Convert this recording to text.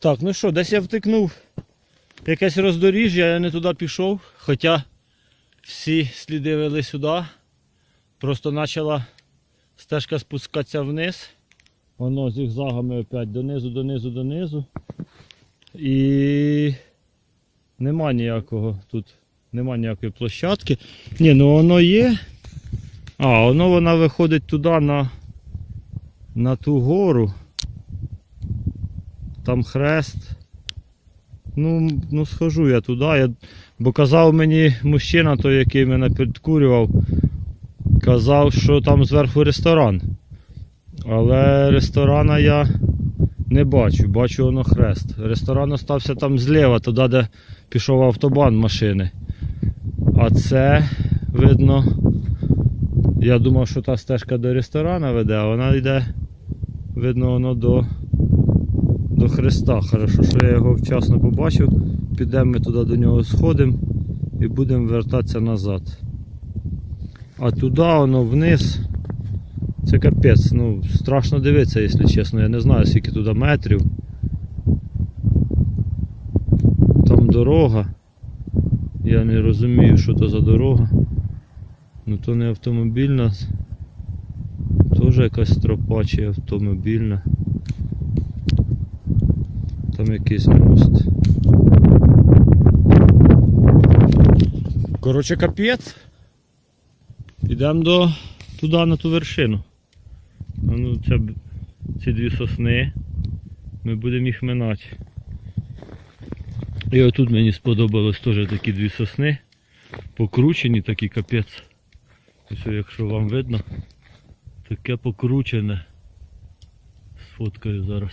Так, ну що, десь я втикнув якесь роздоріжжя, я не туди пішов, хоча всі сліди вели сюди. Просто почала стежка спускатися вниз. Воно зігзагами опять донизу, донизу, донизу. І нема ніякого тут, нема ніякої площадки. Ні, ну воно є. А, воно вона виходить туди на, на ту гору. Там хрест. Ну, ну схожу я туди. Я, бо казав мені мужчина, той, який мене підкурював, казав, що там зверху ресторан. Але ресторана я не бачу, бачу воно хрест. Ресторан остався там зліва, туди, де пішов автобан машини. А це видно. Я думав, що та стежка до ресторана веде, а вона йде, видно, воно до, до хреста. Хорошо, що я його вчасно побачив. Підемо ми туди до нього сходимо і будемо вертатися назад. А туди воно вниз. Це капець, ну страшно дивитися, якщо чесно. Я не знаю, скільки туди метрів. Там дорога. Я не розумію, що то за дорога. Ну то не автомобільна. Теж якась тропа чи автомобільна. Там якийсь мост. Коротше, капець. Йдемо до туди на ту вершину. Ну, це, ці дві сосни. Ми будемо їх минати. І отут мені сподобалось теж такі дві сосни. Покручені такі капець. Ось якщо вам видно, таке покручене. Сфоткаю зараз.